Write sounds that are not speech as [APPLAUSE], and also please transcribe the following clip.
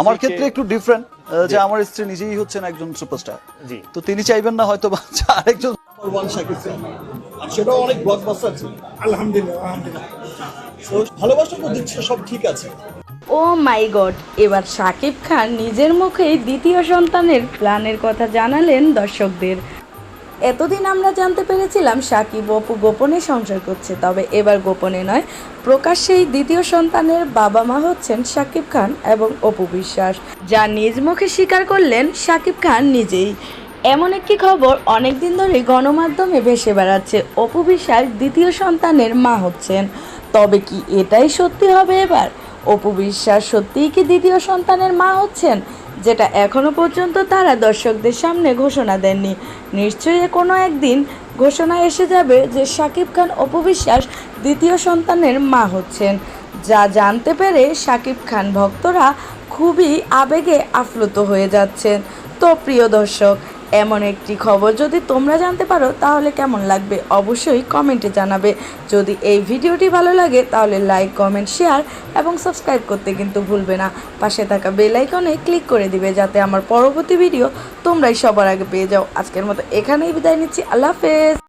আমার ক্ষেত্রে একটু ডিফারেন্ট যে আমার স্ত্রী নিজেই হচ্ছেন একজন সুপারস্টার জি। তো তিনি চাইবেন না হয়তো [LAUGHS] আরেকজন সেটাও অনেক ব্লকবাস্টার ছিল। আলহামদুলিল্লাহ আলহামদুলিল্লাহ। ভালোবাসা তো দিচ্ছে সব ঠিক আছে। ও মাই গড এবার শাকিব খান নিজের মুখেই দ্বিতীয় সন্তানের প্ল্যানের কথা জানালেন দর্শকদের। এতদিন আমরা জানতে পেরেছিলাম সাকিব অপু গোপনে সংসার করছে, তবে এবার গোপনে নয়। প্রকাশ্যেই দ্বিতীয় সন্তানের বাবা মা হচ্ছেন সাকিব খান এবং অপু বিশ্বাস। যা নিজ মুখে স্বীকার করলেন সাকিব খান নিজেই। এমন একটি খবর অনেক দিন ধরেই গণমাধ্যমে ভেসে বেড়াচ্ছে। অপু বিশ্বাস দ্বিতীয় সন্তানের মা হচ্ছেন। তবে কি এটাই সত্যি হবে এবার? অপু বিশ্বাস সত্যিই কি দ্বিতীয় সন্তানের মা হচ্ছেন? যেটা এখনও পর্যন্ত তারা দর্শকদের সামনে ঘোষণা দেননি। নিশ্চয়ই কোনো একদিন ঘোষণা এসে যাবে যে শাকিব খান অপবিশ্বাস দ্বিতীয় সন্তানের মা হচ্ছেন। যা জানতে পেরে শাকিব খান ভক্তরা খুবই আবেগে আপ্লুত হয়ে যাচ্ছেন। তো প্রিয় দর্শক এমন একটি খবর যদি তোমরা জানতে পারো, তাহলে কেমন লাগবে অবশ্যই কমেন্টে জানাবে। যদি এই ভিডিওটি ভালো লাগে, তাহলে লাইক কমেন্ট শেয়ার এবং সাবস্ক্রাইব করতে কিন্তু ভুলবে না। পাশে থাকা বেল আইকনে ক্লিক করে দিবে, যাতে আমার পরবর্তী ভিডিও তোমরাই সবার আগে পেয়ে যাও। আজকের মতো এখানেই বিদায় নিচ্ছি। আল্লাহ হাফেজ।